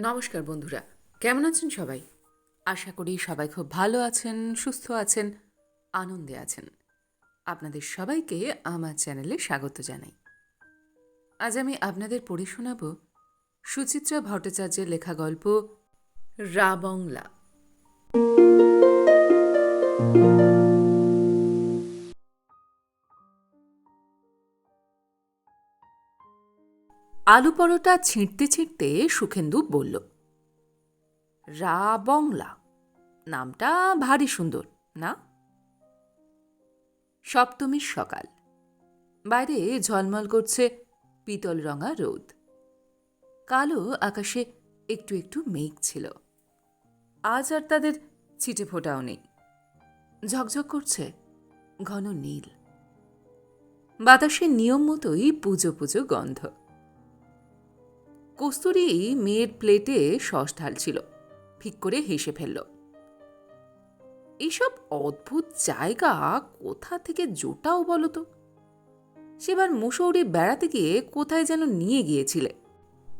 নমস্কার বন্ধুরা, কেমন আছেন সবাই? আশা করি সবাই খুব ভালো আছেন, সুস্থ আছেন, আনন্দে আছেন। আপনাদের সবাইকে আমার চ্যানেলে স্বাগত জানাই। আজ আমি আপনাদের পড়ে শোনাব সুচিত্রা ভট্টাচার্যের লেখা গল্প রাবংলা। আলু পরোটা ছিঁড়তে ছিঁড়তে সুখেন্দু বলল, রা বংলা, নামটা ভারী সুন্দর, না? সপ্তমীর সকাল। বাইরে ঝলমল করছে পিতল রঙা রোদ। কালো আকাশে একটু একটু মেঘ ছিল। আজ আর তাদের ছিটে ফোটাও নেই। ঝকঝক করছে ঘন নীল। বাতাসে নিয়ম মতোই পুজো পুজো গন্ধ। কস্তুরি মেয়ের প্লেটে সস ঢালছিল। ফিক করে হেসে ফেলল। এইসব অদ্ভুত জায়গা কোথা থেকে জোটাও বলো তো? সেবার মুসৌরি বেড়াতে গিয়ে কোথায় যেন নিয়ে গিয়েছিলে?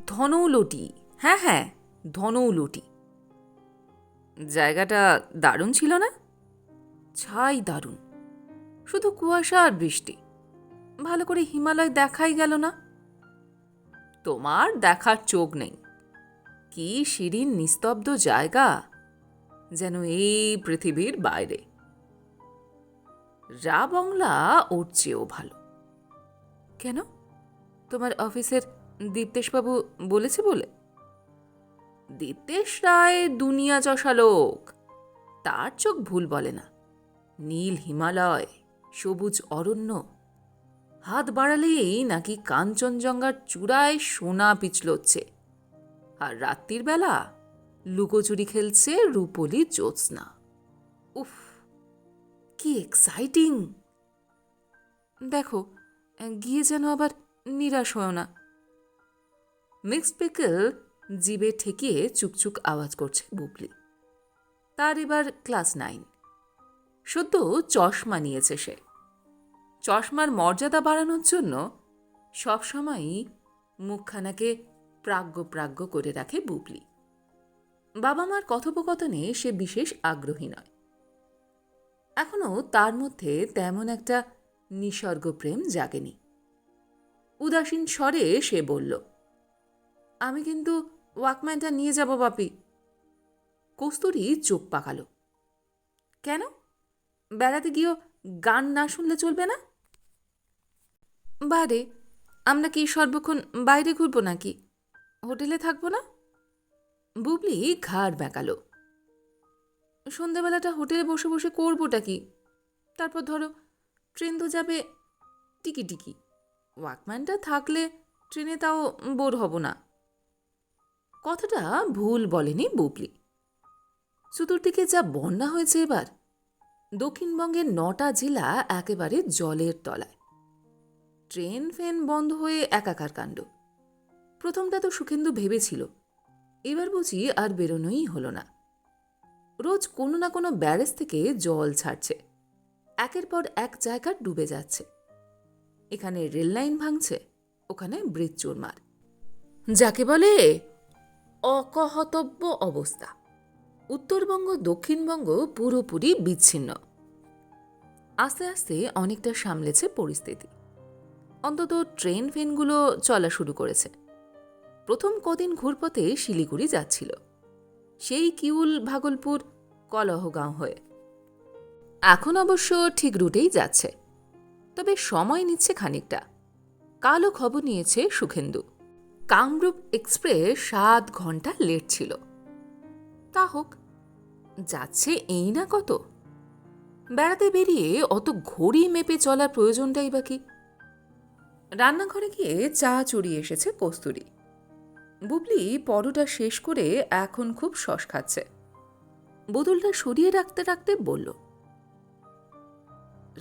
ধনৌলটি। হ্যাঁ হ্যাঁ ধনৌলটি। জায়গাটা দারুণ ছিল না? ছাই দারুণ। শুধু কুয়াশা আর বৃষ্টি। ভালো করে হিমালয় দেখাই গেল না? তোমার দেখার চোখ নেই। কি শিরিন নিস্তব্ধ জায়গা যেন এই পৃথিবীর বাইরে। রা বাংলা ওর চেয়েও ভালো। কেন? তোমার অফিসের দীপ্তেশবাবু বলেছে বলে? দীপ্তেশ রায় দুনিয়া চষা লোক। তার চোখ ভুল বলে না। নীল হিমালয়, সবুজ অরণ্য। হাত বাড়ালেই নাকি কাঞ্চনজঙ্ঘার চূড়ায় সোনা পিছলচ্ছে। আর রাত্রির বেলা লুকোচুরি খেলছে রূপলি জ্যোৎস্না। উফ, কি এক্সাইটিং দেখো, গিয়ে যেন আবার নিরাশ হয় না। মিক্সড পিকল জিবে ঠেকিয়ে চুকচুক আওয়াজ করছে বুবলি। তার এবার ক্লাস নাইন। সদ্য চশমা নিয়েছে সে। চশমার মর্যাদা বাড়ানোর জন্য সবসময়ই মুখখানাকে প্রাজ্ঞ প্রাজ্ঞ করে রাখে বুবলি। বাবা মার কথোপকথনে সে বিশেষ আগ্রহী নয়। এখনও তার মধ্যে তেমন একটা নিসর্গ প্রেম জাগেনি। উদাসীন স্বরে সে বলল, আমি কিন্তু ওয়াকম্যানটা নিয়ে যাব বাপি। কস্তুরি চোখ পাকালো, কেন? বেড়াতে গিয়েও গান না শুনলে চলবে না? বারে, আমরা কি সর্বক্ষণ বাইরে ঘুরবো নাকি? হোটেলে থাকব না? বুবলি ঘাড় বেঁকালো সন্ধেবেলাটা হোটেলে বসে বসে করবোটা কি? তারপর ধরো, ট্রেন তো যাবে টিকি টিকি। ওয়াকম্যানটা থাকলে ট্রেনে তাও বোর হব না। কথাটা ভুল বলেনি বুবলি। চতুর্দিকে যা বন্যা হয়েছে এবার, দক্ষিণবঙ্গের নটা জেলা একেবারে জলের তলায়। ট্রেন ফেন বন্ধ হয়ে একাকার কাণ্ড। প্রথমটা তো সুখেন্দু ভেবেছিল। এবার বুঝি আর বেরোনোই হলো না। রোজ কোনো না কোনো ব্যারেজ থেকে জল ছাড়ছে। একের পর এক জায়গা ডুবে যাচ্ছে। এখানে রেল লাইন ভাঙছে, ওখানে ব্রিজ চুরমার যাকে বলে অকহতব্য অবস্থা। উত্তরবঙ্গ, দক্ষিণবঙ্গ পুরোপুরি বিচ্ছিন্ন। আস্তে আস্তে অনেকটা সামলেছে পরিস্থিতি। অন্তত ট্রেন ফেনগুলো চলা শুরু করেছে। প্রথম কদিন ঘুরপথে শিলিগুড়ি যাচ্ছিল। সেই কিউল ভাগলপুর কলহগাঁও হয়ে। এখন অবশ্য ঠিক রুটেই যাচ্ছে। তবে সময় নিচ্ছে খানিকটা। কালো খবর নিয়েছে সুখেন্দু। কামরূপ এক্সপ্রেস সাত ঘণ্টা লেট ছিল। তা হোক, যাচ্ছে এই না কত? বেড়াতে বেরিয়ে অত ঘড়ি মেপে চলার প্রয়োজনটাই বা কি? রান্নাঘরে গিয়ে চা চড়িয়ে এসেছে কস্তুরি। বুবলি পরোটা শেষ করে এখন খুব শস খাচ্ছে। বোতলটা সরিয়ে রাখতে রাখতে বলল,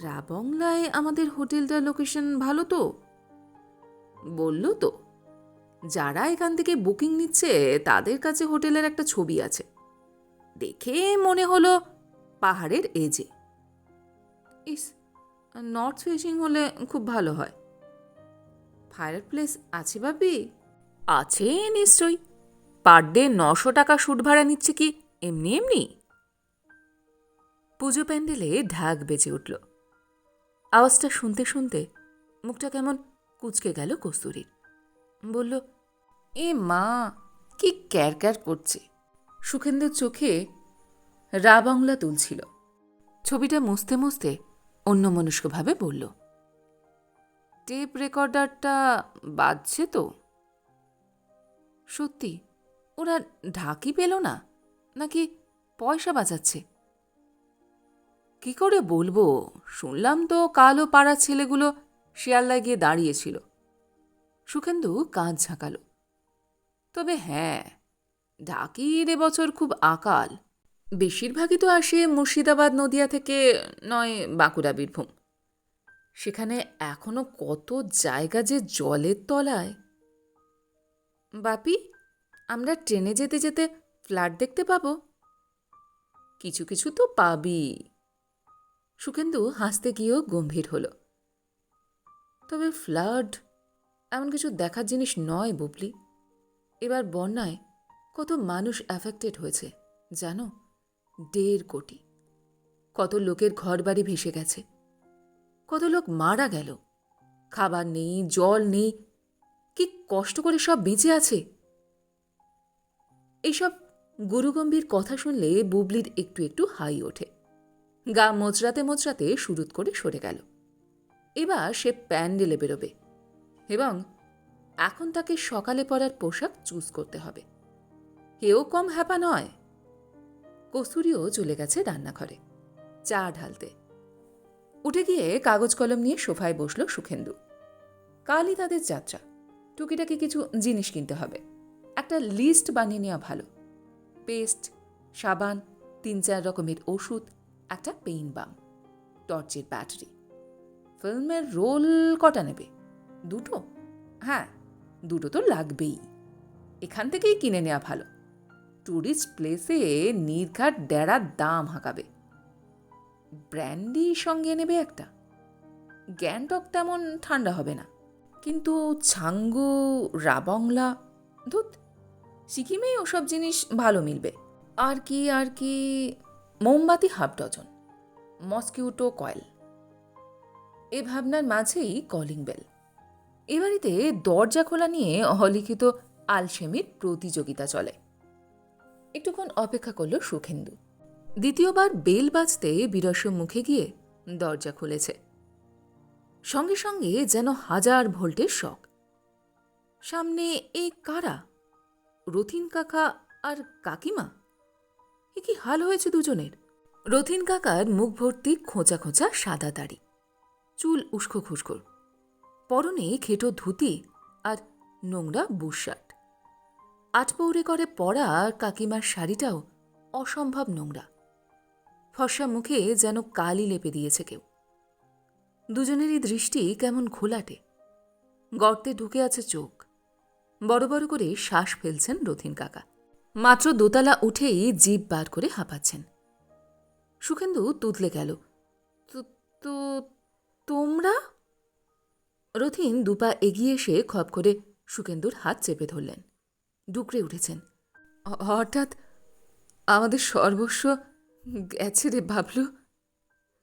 রাবংলায় আমাদের হোটেলটার লোকেশন ভালো তো? বলল, তো, যারা এখান থেকে বুকিং নিচ্ছে তাদের কাছে হোটেলের একটা ছবি আছে। দেখে মনে হলো পাহাড়ের এজে। ইস, নর্থ ফেসিং হলে খুব ভালো হয়। ফায়ার প্লেস আছে ভাবি? আছে নিশ্চয়ই। পার ডে নশো টাকা সুট ভাড়া নিচ্ছে কি? এমনি এমনি। পুজো প্যান্ডেলে ঢাক বেজে উঠল। আওয়াজটা শুনতে শুনতে মুখটা কেমন কুচকে গেল কস্তুরীর। বলল, এ মা, কি ক্যার ক্যার করছে? সুখেন্দ্রের চোখে রা বাংলা তুলছিল। ছবিটা মুছতে মুছতে অন্যমনস্কভাবে বলল টেপ রেকর্ডারটা বাজছে তো। সত্যি, ওরা ঢাকি পেল না, নাকি পয়সা বাঁচাচ্ছে? কি করে বলব, শুনলাম তো কালো পাড়া ছেলেগুলো শিয়ালদায় গিয়ে দাঁড়িয়েছিল। সুখেন্দু কাঁধ ঝাঁকালো। তবে হ্যাঁ ঢাকির এবছর খুব আকাল। বেশিরভাগই তো আসে মুর্শিদাবাদ নদিয়া থেকে, নয় বাঁকুড়া, বীরভূম। সেখানে এখনও কত জায়গা যে জলের তলায়। বাপি, আমরা ট্রেনে যেতে যেতে ফ্ল্যাট দেখতে পাবো। কিছু কিছু তো পাবি। সুখেন্দু হাসতে গিয়েও গম্ভীর হলো। তবে ফ্লাড এমন কিছু দেখার জিনিস নয় বুবলি। এবার বন্যায় কত মানুষ অ্যাফেক্টেড হয়েছে, জানো? দেড় কোটি। কত লোকের ঘরবাড়ি ভেসে গেছে। কত লোক মারা গেল। খাবার নেই, জল নেই, কি কষ্ট করে সব বেঁচে আছে। এইসব গুরুগম্ভীর কথা শুনলে বুবলির একটু একটু হাই ওঠে। গা মোচড়াতে মোচড়াতে শুরুত করে সরে গেল। এবার সে প্যান্ডেলে বেরোবে এবং এখন তাকে সকালে পরার পোশাক চুজ করতে হবে। কেউ কম হ্যাপা নয়। কসুরিও চলে গেছে রান্নাঘরে। চা ঢালতে। উঠে গিয়ে কাগজ কলম নিয়ে সোফায় বসল সুখেন্দু। কালই তাদের যাত্রা। টুকিটাকি কিছু জিনিস কিনতে হবে। একটা লিস্ট বানিয়ে নেওয়া ভালো। পেস্ট, সাবান, তিন চার রকমের ওষুধ, একটা পেইন বাম, টর্চের ব্যাটারি। ফিল্মের রোল কটা নেবে? দুটো? হ্যাঁ দুটো তো লাগবেই। এখান থেকেই কিনে নেওয়া ভালো। ট্যুরিস্ট প্লেসে নির্ঘাট ডেরার দাম হাঁকাবে। ব্র্যান্ডি সঙ্গে নেবে একটা? গ্যাংটক তেমন ঠান্ডা হবে না। কিন্তু ছাঙ্গু, রাবংলা, ধুত সিকিমে ওসব জিনিস ভালো মিলবে। আর কি আর কি, মোমবাতি হাফ ডজন, মস্কিউটো কয়েল। এ ভাবনার মাঝেই কলিং বেল। এ বাড়িতে দরজা খোলা নিয়ে অলিখিত আলসেমির প্রতিযোগিতা চলে। একটুক্ষণ অপেক্ষা করল সুখেন্দু। দ্বিতীয়বার বেল বাজতে বিরস মুখে গিয়ে দরজা খুলেছে। সঙ্গে সঙ্গে যেন হাজার ভোল্টের শখ সামনে এ কারা? রথিন কাকা আর কাকিমা? এ কি হাল হয়েছে দুজনের? রথিন কাকার মুখ ভর্তি খোঁচা খোঁচা সাদা দাড়ি। চুল উস্কো খুস্কোর পরনে খেটো ধুতি আর নোংরা বুশার্ট আটপৌরে করে পরা কাকিমার শাড়িটাও অসম্ভব নোংরা। ফর্সা মুখে যেন কালি লেপে দিয়েছে কেউ। দুজনেরই দৃষ্টি কেমন ঘোলাটে। গর্তে ঢুকে আছে চোখ। বড় বড় করে শ্বাস ফেলছেন রথিন কাকা। মাত্র দোতলা উঠেই জিভ বার করে হাঁপাচ্ছেন। সুখেন্দু তুতলে গেল। "তো- তোমরা? রথিন দুপা এগিয়ে এসে খপ করে সুকেন্দুর হাত চেপে ধরলেন। ডুকরে উঠেছেন। "হ- হঠাৎ আমাদের সর্বস্ব গেছে রে ভাবলু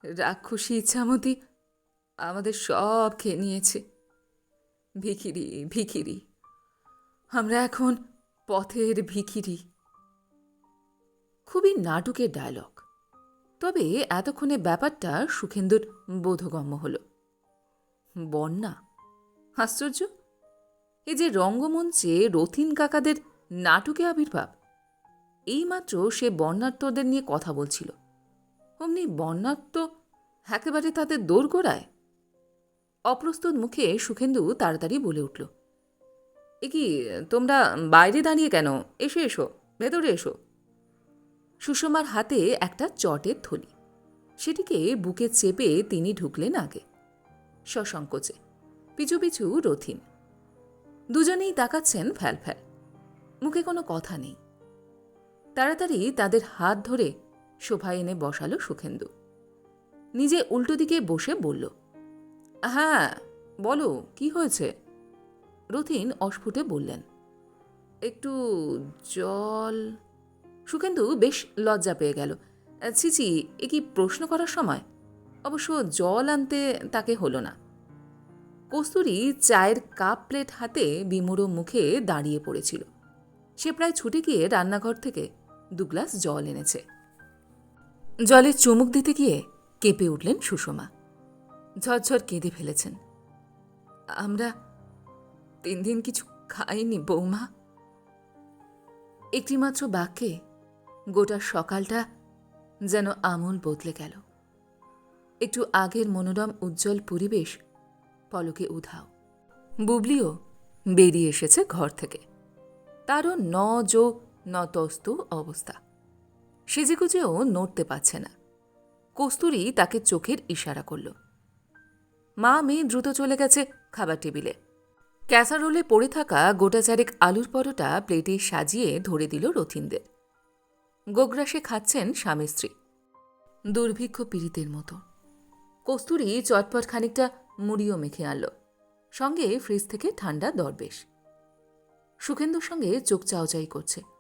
রাক্ষসী ইচ্ছামতি আমাদের সব খেয়ে নিয়েছে। ভিখিরি ভিখিরি, আমরা এখন পথের ভিখিরি। খুবই নাটকের ডায়লগ তবে এতক্ষণে ব্যাপারটা সুখেন্দুর বোধগম্য হল। বন্যা, আশ্চর্য? এই যে রঙ্গমঞ্চে রথিন কাকাদের নাটকে আবির্ভাব এইমাত্র সে বন্যার্তদের নিয়ে কথা বলছিল। অমনি বন্যার্ত একেবারে তাদের দোরগোড়ায়। অপ্রস্তুত মুখে সুখেন্দু তাড়াতাড়ি বলে উঠল, এ কি, তোমরা বাইরে দাঁড়িয়ে কেন? এসে এসো, ভেতরে এসো। সুষমার হাতে একটা চটের থলি। সেটিকে বুকে চেপে তিনি ঢুকলেন আগে, সসংকোচে, পিছু পিছু রথিন। দুজনেই তাকাচ্ছেন ফ্যাল ফ্যাল মুখে কোনো কথা নেই। তাড়াতাড়ি তাদের হাত ধরে শোভায় এনে বসালো সুখেন্দু। নিজে উল্টো দিকে বসে বলল হ্যাঁ বলো, কি হয়েছে? রথিন অস্ফুটে বললেন, একটু জল। সুখেন্দু বেশ লজ্জা পেয়ে গেল ছিচি এ কি প্রশ্ন করার সময়? অবশ্য জল আনতে তাকে হলো না। কস্তুরি চায়ের কাপ প্লেট হাতে বিমুড়ো মুখে দাঁড়িয়ে পড়েছিল। সে প্রায় ছুটে গিয়ে রান্নাঘর থেকে দু গ্লাস জল এনেছে। জলে চুমুক দিতে গিয়ে কেঁপে উঠলেন সুষমা। ঝরঝর কেঁদে ফেলেছেন। আমরা তিন দিন কিছু খাইনি, বৌমা। একটিমাত্র বাক্যে গোটা সকালটা যেন আমল বদলে গেল। একটু আগের মনোরম, উজ্জ্বল পরিবেশ পলকে উধাও। বুবলিও বেরিয়ে এসেছে ঘর থেকে। তারও ন জো নতস্তু অবস্থা। সেজেগুজেও নড়তে পারছে না। কস্তুরি তাকে চোখের ইশারা করল। মা, মেয়ে দ্রুত চলে গেছে খাবার টেবিলে। ক্যাসারোলে পড়ে থাকা গোটা চারেক আলুর পরোটা প্লেটে সাজিয়ে ধরে দিল রথিনদের। গোগ্রাসে খাচ্ছেন স্বামী স্ত্রী। দুর্ভিক্ষ পীড়িতের মতো। কস্তুরি চটপট খানিকটা মুড়িও মেখে আনল। সঙ্গে ফ্রিজ থেকে ঠান্ডা দরবেশ। সুখেন্দুর সঙ্গে চোখ চাওচাই করছে।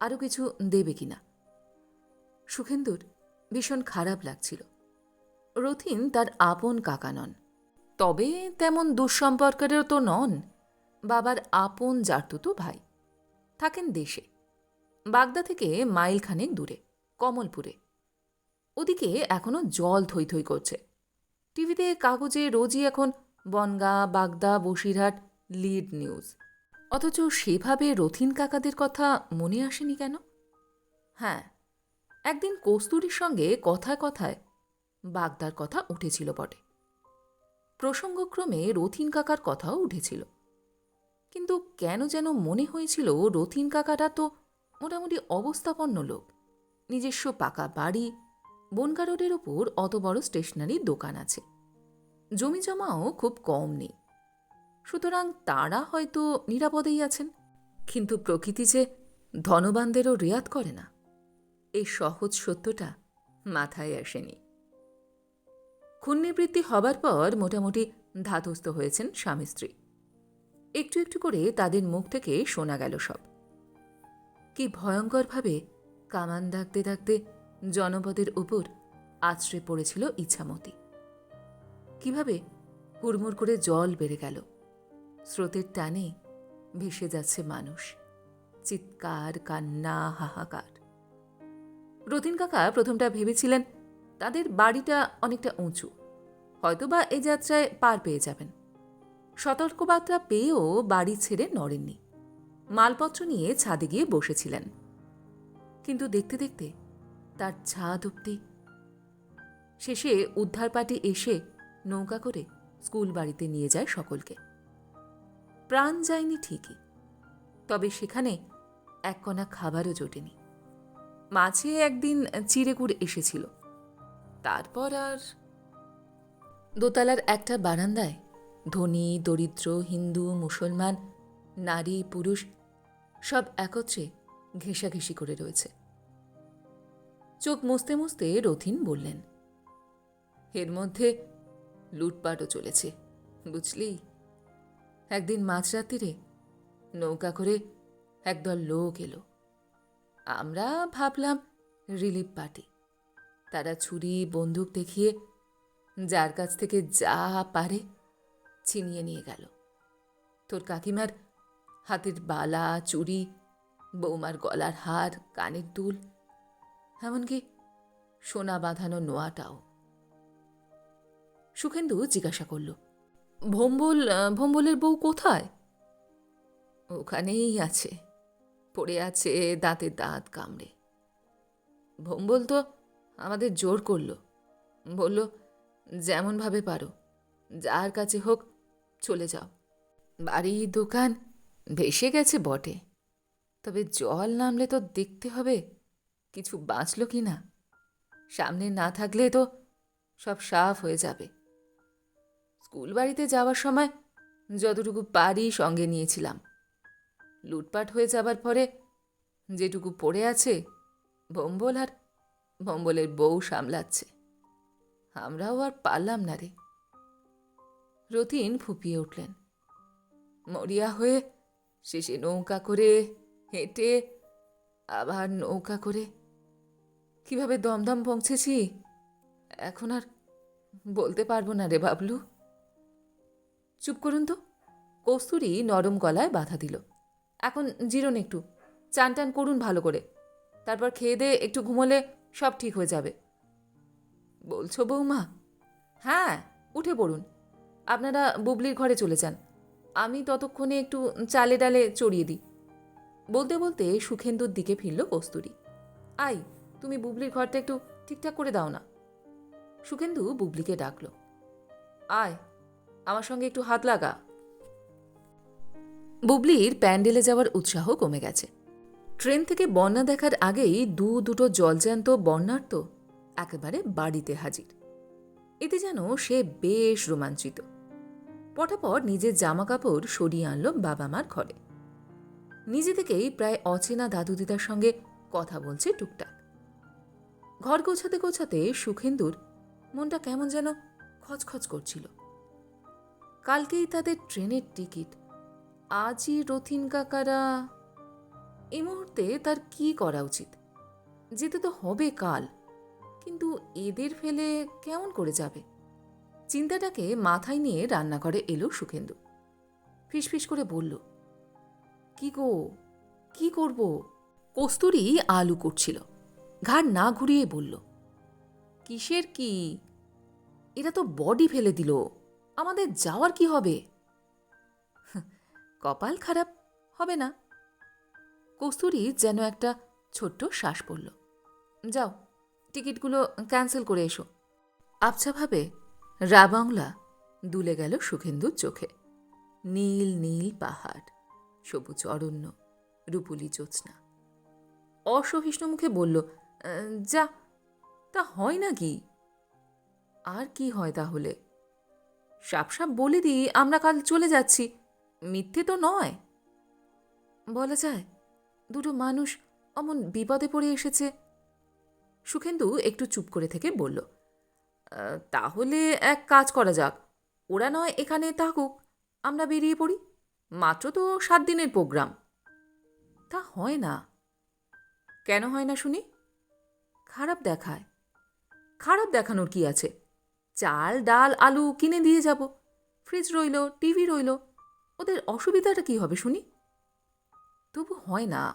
আরও কিছু দেবে কিনা? সুখেন্দুর ভীষণ খারাপ লাগছিল। রথিন তার আপন কাকা নন। তবে তেমন দুঃসম্পর্কেরও তো নন। বাবার আপন জারতুতো ভাই। থাকেন দেশে। বাগদা থেকে মাইল খানেক দূরে, কমলপুরে। ওদিকে এখনও জল থই থই করছে। টিভিতে কাগজে রোজই এখন বনগা, বাগদা, বসিরহাট, লিড নিউজ। অথচ সেভাবে রথিন কাকাদের কথা মনে আসেনি কেন? হ্যাঁ একদিন কস্তুরীর সঙ্গে কথায় কথায় বাগদার কথা উঠেছিল বটে। প্রসঙ্গক্রমে রথিন কাকার কথাও উঠেছিল। কিন্তু কেন যেন মনে হয়েছিল রথিন কাকাটা তো মোটামুটি অবস্থাপন্ন লোক। নিজস্ব পাকা বাড়ি বনগা রোডের ওপর অত বড় স্টেশনারি দোকান আছে। জমি জমাও খুব কম নেই। সুতরাং তারা হয়তো নিরাপদেই আছেন। কিন্তু প্রকৃতি যে ধনবানদেরও রেয়াত করে না, এই সহজ সত্যটা মাথায় আসেনি। খুন্নিবৃত্তি হবার পর মোটামুটি ধাতস্থ হয়েছেন স্বামী স্ত্রী। একটু একটু করে তাদের মুখ থেকে শোনা গেল সব। কি ভয়ঙ্করভাবে কামান দাগতে দাগতে জনপদের উপর আছড়ে পড়েছিল ইচ্ছামতি কীভাবে হুড়মুড় করে জল বেড়ে গেল। স্রোতের টানে ভেসে যাচ্ছে মানুষ। চিৎকার, কান্না, হাহাকার। রতিন কাকা প্রথমটা ভেবেছিলেন তাদের বাড়িটা অনেকটা উঁচু। হয়তোবা এ যাত্রায় পার পেয়ে যাবেন। সতর্কবার্তা পেয়েও বাড়ি ছেড়ে নড়েননি। মালপত্র নিয়ে ছাদে গিয়ে বসেছিলেন। কিন্তু দেখতে দেখতে তার ছাদ অব্দি শেষে উদ্ধার পার্টি এসে নৌকা করে স্কুল বাড়িতে নিয়ে যায় সকলকে। প্রাণ যায়নি ঠিকই, তবে সেখানে এক কণা খাবারও জোটেনি। মাঝে একদিন চিড়েগুড় এসেছিল। তারপর আর দোতলার একটা বারান্দায় ধনী, দরিদ্র, হিন্দু, মুসলমান, নারী, পুরুষ সব একত্রে ঘেঁষাঘেঁষি করে রয়েছে। চোখ মুছতে মুছতে রথিন বললেন, এর মধ্যে লুটপাটও চলেছে, বুঝলি? একদিন মাঝরাত্রিরে নৌকা করে একদল লোক এলো। আমরা ভাবলাম, রিলিফ পার্টি। তারা ছুরি, বন্দুক দেখিয়ে যার কাছ থেকে যা পারে ছিনিয়ে নিয়ে গেল। তোর কাকিমার হাতের বালা, চুড়ি, বৌমার গলার হার, কানের দুল, এমনকি সোনা বাঁধানো নোয়াটাও। সুখেন্দু জিজ্ঞাসা করল ভম্বল ভম্বলের বউ কোথায়? ওখানেই আছে, পড়ে আছে দাঁতের দাঁত কামড়ে। ভম্বল তো আমাদের জোর করল, বলল, যেমনভাবে পারো, যার কাছে হোক চলে যাও। বাড়ি দোকান ভেসে গেছে বটে, তবে জল নামলে তো দেখতে হবে, কিছু বাঁচল কি না? সামনে না থাকলে তো সব সাফ হয়ে যাবে। স্কুল বাড়িতে যাওয়ার সময় যতটুকু পারি সঙ্গে নিয়েছিলাম। লুটপাট হয়ে যাবার পরে যেটুকু পড়ে আছে বম্বল আর বম্বলের বউ সামলাচ্ছে। আমরাও আর পারলাম না রে। রতিন ফুপিয়ে উঠলেন। মরিয়া হয়ে শেষে নৌকা করে হেঁটে আবার নৌকা করে। কীভাবে দমদম পৌঁছেছি? এখন আর বলতে পারব না রে বাবলু। চুপ করুন তো। কস্তুরি নরম গলায় বাধা দিল। এখন জিরোন একটু, চান টান করুন ভালো করে। তারপর খেয়ে দিয়ে একটু ঘুমোলে সব ঠিক হয়ে যাবে। বলছো বৌমা? হ্যাঁ উঠে পড়ুন। আপনারা বুবলির ঘরে চলে যান। আমি ততক্ষণে একটু চালে ডালে চড়িয়ে দিই। বলতে বলতে সুখেন্দুর দিকে ফিরল কস্তুরি। আই, তুমি বুবলির ঘরটা একটু ঠিকঠাক করে দাও না। সুখেন্দু বুবলিকে ডাকলো। আয় আমার সঙ্গে একটু হাত লাগা। বুবলির প্যান্ডেলে যাওয়ার উৎসাহ কমে গেছে। ট্রেন থেকে বন্যা দেখার আগেই দু দুটো জলজ্যান্ত বন্যার্ত একেবারে বাড়িতে হাজির। এতে যেন সে বেশ রোমাঞ্চিত। পটাপট নিজের জামা কাপড় সরিয়ে আনলো বাবা মার ঘরে। নিজে থেকেই প্রায় অচেনা দাদু দিদার সঙ্গে কথা বলছে টুকটাক। ঘর গোছাতে গোছাতে সুখেন্দুর মনটা কেমন যেন খচখচ করছিল। কালকেই তাদের ট্রেনের টিকিট। আজই রথিন কাকারা, এই মুহূর্তে তার কি করা উচিত? যেতে তো হবে কাল, কিন্তু এদের ফেলে কেমন করে যাবে? চিন্তাটাকে মাথায় নিয়ে রান্নাঘরে এলো সুখেন্দু। ফিসফিস করে বলল, কি গো, কি করব? কস্তুরি আলু করছিল। ঘাড় না ঘুরিয়ে বলল, কিসের কি? এরা তো বডি ফেলে দিল। আমাদের যাওয়ার কি হবে? কপাল খারাপ হবে না। কস্তুরি যেন একটা ছোট্ট শ্বাস পড়ল। যাও, টিকিটগুলো ক্যান্সেল করে এসো। আবছাভাবে রাবাংলা দুলে গেল সুখেন্দুর চোখে। নীল নীল পাহাড়, সবুজ অরণ্য, রূপুলি জ্যোৎস্না। অসহিষ্ণু মুখে বলল যা, তা হয় নাকি? আর কি হয় তাহলে? সাপ সাপ বলে দিই, আমরা কাল চলে যাচ্ছি। মিথ্যে তো নয়। বলা যায়, দুটো মানুষ অমন বিপদে পড়ে এসেছে। সুখেন্দু একটু চুপ করে থেকে বলল তাহলে এক কাজ করা যাক। ওরা নয় এখানে থাকুক, আমরা বেরিয়ে পড়ি। মাত্র তো সাত দিনের প্রোগ্রাম তা হয় না। কেন হয় না শুনি? খারাপ দেখায়। খারাপ দেখানোর কি আছে? চাল, ডাল, আলু কিনে দিয়ে যাব। ফ্রিজ রইল, টিভি রইল। ওদের অসুবিধাটা কি হবে শুনি? তবু হয় না।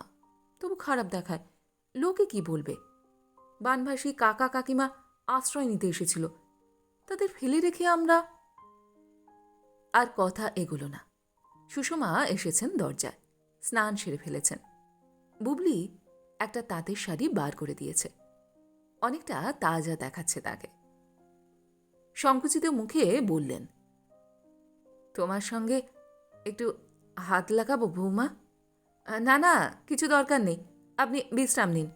তবু খারাপ দেখায়। লোকে কি বলবে? বানভাসী কাকা কাকিমা আশ্রয় নিতে এসেছিল। তাদের ফেলে রেখে আমরা আর কথা এগোলো না। সুষমা এসেছেন দরজায়। স্নান সেরে ফেলেছেন। বুবলি একটা তাঁতের শাড়ি বার করে দিয়েছে। অনেকটা তাজা দেখাচ্ছে তাকে। সংকুচিত মুখে বললেন, তোমার সঙ্গে একটু হাত লাগাবো বৌমা? না না, কিছু দরকার নেই, আপনি বিশ্রাম নিন।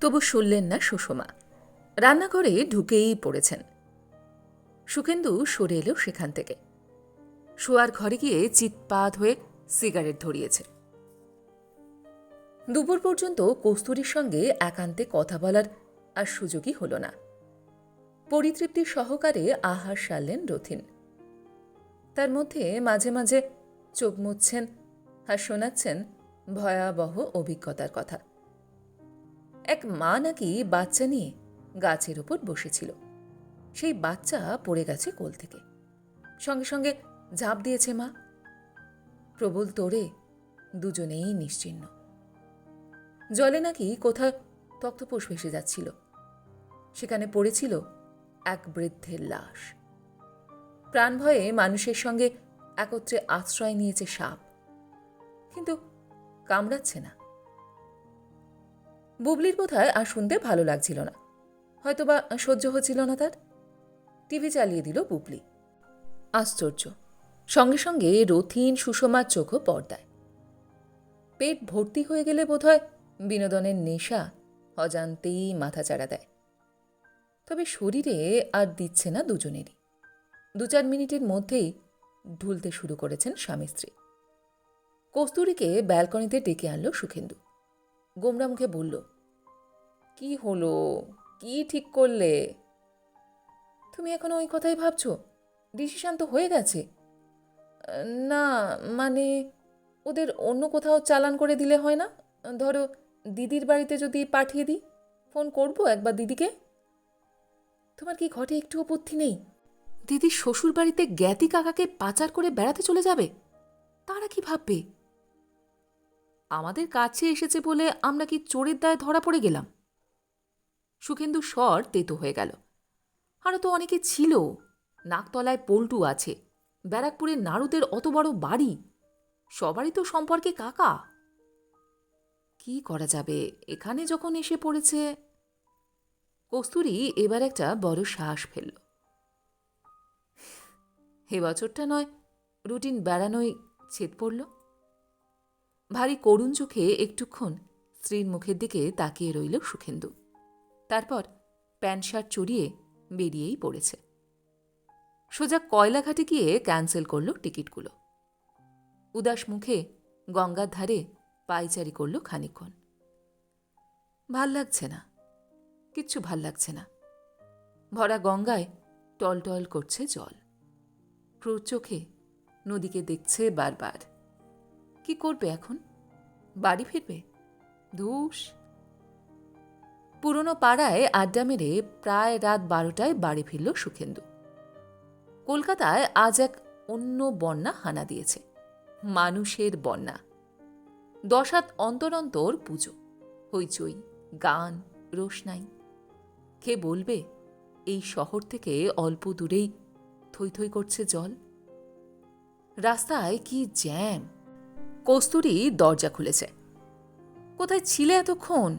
তবু শুনলেন না সুষমা। রান্নাঘরে ঢুকেই পড়েছেন। সুখেন্দু সরে এলো সেখান থেকে। শোয়ার ঘরে গিয়ে চিৎপাত হয়ে সিগারেট ধরিয়েছে। দুপুর পর্যন্ত কস্তুরীর সঙ্গে একান্তে কথা বলার আর সুযোগই হল না। পরিতৃপ্তি সহকারে আহার সারলেন রথিন। তার মধ্যে মাঝে মাঝে চোখ মুছছেন আর শোনাচ্ছেন ভয়াবহ অভিজ্ঞতার কথা। এক মা নাকি বাচ্চা নিয়ে গাছের ওপর বসেছিল। সেই বাচ্চা পড়ে গেছে কোল থেকে। সঙ্গে সঙ্গে ঝাঁপ দিয়েছে মা। প্রবল তোড়ে দুজনেই নিশ্চিহ্ন জলে নাকি কোথাও তক্তপোষ ভেসে যাচ্ছিল। সেখানে পড়েছিল এক বৃদ্ধের লাশ। প্রাণ ভয়ে মানুষের সঙ্গে একত্রে আশ্রয় নিয়েছে সাপ, কিন্তু কামড়াচ্ছে না। বুবলির বোধহয় আর শুনতে ভালো লাগছিল না। হয়তোবা সহ্য হচ্ছিল না তার। টিভি চালিয়ে দিল বুবলি। আশ্চর্য। সঙ্গে সঙ্গে রথিন সুষমার চোখও পর্দায়। পেট ভর্তি হয়ে গেলে বোধহয় বিনোদনের নেশা অজান্তেই মাথাচাড়া দেয়। তবে শরীরে আর দিচ্ছে না দুজনেরই। দু চার মিনিটের মধ্যেই ঢুলতে শুরু করেছেন স্বামী স্ত্রী। কস্তুরীকে ব্যালকনিতে ডেকে আনলো সুখেন্দু। গোমরা মুখে বলল, কি হলো? কি ঠিক করলে? তুমি এখন ওই কথাই ভাবছ? ডিসিশান তো হয়ে গেছে। না মানে ওদের অন্য কোথাও চালান করে দিলে হয় না? ধরো দিদির বাড়িতে যদি পাঠিয়ে দিই, ফোন করব একবার দিদিকে? তোমার কি ঘটে একটু আপত্তি নেই? দিদি শ্বশুর বাড়িতে জ্ঞাতি কাকাকে পাচার করে বেড়াতে চলে যাবে? তারা কি ভাববে? আমাদের কাছে এসেছে বলে আমরা কি চোরের দায়ে ধরা পড়ে গেলাম? সুখেন্দু স্বর তেতো হয়ে গেল। আরও তো অনেকে ছিল। নাকতলায় পল্টু আছে। ব্যারাকপুরের নারুদের অত বড় বাড়ি। সবারই তো সম্পর্কে কাকা। কি করা যাবে? এখানে যখন এসে পড়েছে কস্তুরি এবার একটা বড় শ্বাস ফেলল। এ বছরটা নয়, রুটিন বেড়ানোই ছেদ পড়ল। ভারী করুণ চোখে একটুক্ষণ স্ত্রীর মুখের দিকে তাকিয়ে রইল সুখেন্দু। তারপর প্যান্ট শার্ট চড়িয়ে বেরিয়েই পড়েছে। সোজা কয়লাঘাটে গিয়ে ক্যান্সেল করল টিকিটগুলো। উদাস মুখে গঙ্গার ধারে পাইচারি করল খানিকক্ষণ। ভালো লাগছে না। কিচ্ছু ভালো লাগছে না। ভরা গঙ্গায় টলটল করছে জল। ক্রোর চোখে নদীকে দেখছে বারবার। কি করবে এখন? বাড়ি ফিরবে? ধূস পুরনো পাড়ায় আড্ডা মেরে প্রায় রাত বারোটায় বাড়ি ফিরল সুখেন্দু। কলকাতায় আজ এক অন্য বন্যা হানা দিয়েছে। মানুষের বন্যা। দশ হাত অন্তর অন্তর পুজো। হইচই, গান, রোশনাই। কে বলবে? এই শহর থেকে অল্প দূরেই থই থই করছে জল। রাস্তায় কি জ্যাম? কস্তুরি দরজা খুলেছে। কোথায় ছিলে এতক্ষণ?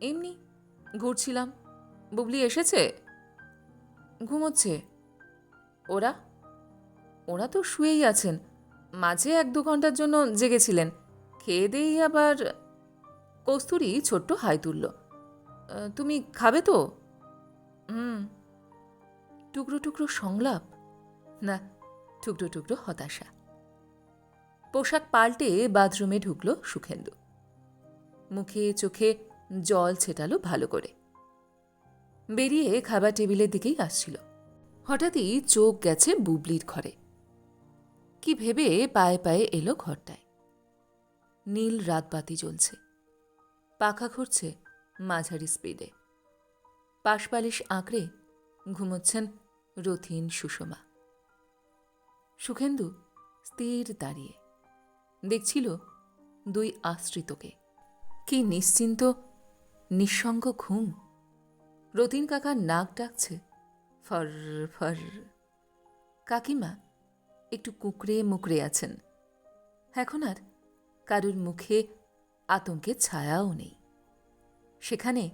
এমনি ঘুরছিলাম। বুবলি এসেছে? ঘুমোচ্ছে। ওরা? ওরা তো শুয়েই আছেন। মাঝে এক দু ঘণ্টার জন্য জেগেছিলেন। খেয়ে দেই আবার কস্তুরি ছোট্ট হাই তুলল। "আহ, তুমি খাবে তো? হুম। টুকরো টুকরো সংলাপ? না, টুকরো টুকরো হতাশা। পোশাক পাল্টে বাথরুমে ঢুকল সুখেন্দু। মুখে চোখে জল ছেটালো ভালো করে। বেরিয়ে খাবার টেবিলের দিকেই আসছিল। হঠাৎই চোখ গেছে বুবলির ঘরে। কি ভেবে পায়ে পায়ে এলো ঘরটায়। নীল রাতবাতি জ্বলছে। পাখা ঘুরছে। মাঝারি স্পিডে। পাশপালিশ আঁকড়ে ঘুমোচ্ছেন রথিন সুষমা। সুখেন্দু স্থির দাঁড়িয়ে দেখছিল দুই আশ্রিতকে। কি নিশ্চিন্ত, নিঃসঙ্গ ঘুম। রতিন কাকার নাক ডাকছে, ফর ফর। কাকিমা একটু কুকড়ে মুকড়ে আছেন। এখন আর কারুর মুখে আতঙ্কের ছায়াও নেই। সেখানে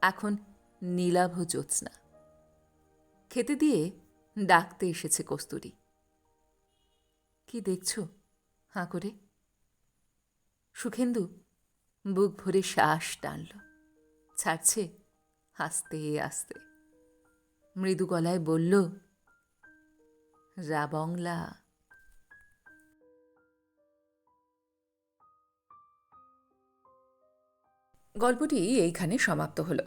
এখন নীলাভ জ্যোৎস্না। খেতে দিয়ে ডাকতে এসেছে কস্তুরি। কি দেখছ? হাঁ করে। সুখেন্দু বুক ভরে শ্বাস টানল। ছাড়ছে আস্তে আস্তে মৃদু গলায় বলল রাবংলা গল্পটি এইখানে সমাপ্ত হলো।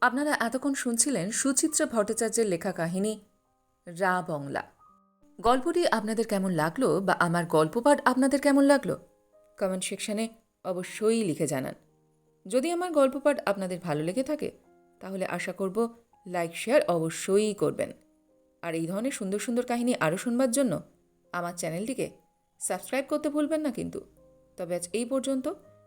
আপনারা এতক্ষণ শুনছিলেন সুচিত্রা ভট্টাচার্যের লেখা কাহিনী রা বংলা। গল্পটি আপনাদের কেমন লাগল বা আমার গল্প পাঠ আপনাদের কেমন লাগল? কমেন্ট সেকশনে অবশ্যই লিখে জানান। যদি আমার গল্প পাঠ আপনাদের ভালো লেগে থাকে, তাহলে আশা করব লাইক শেয়ার অবশ্যই করবেন। আর এই ধরনের সুন্দর সুন্দর কাহিনী আরও শুনবার জন্য আমার চ্যানেলটিকে সাবস্ক্রাইব করতে ভুলবেন না কিন্তু। তবে আজ এই পর্যন্ত।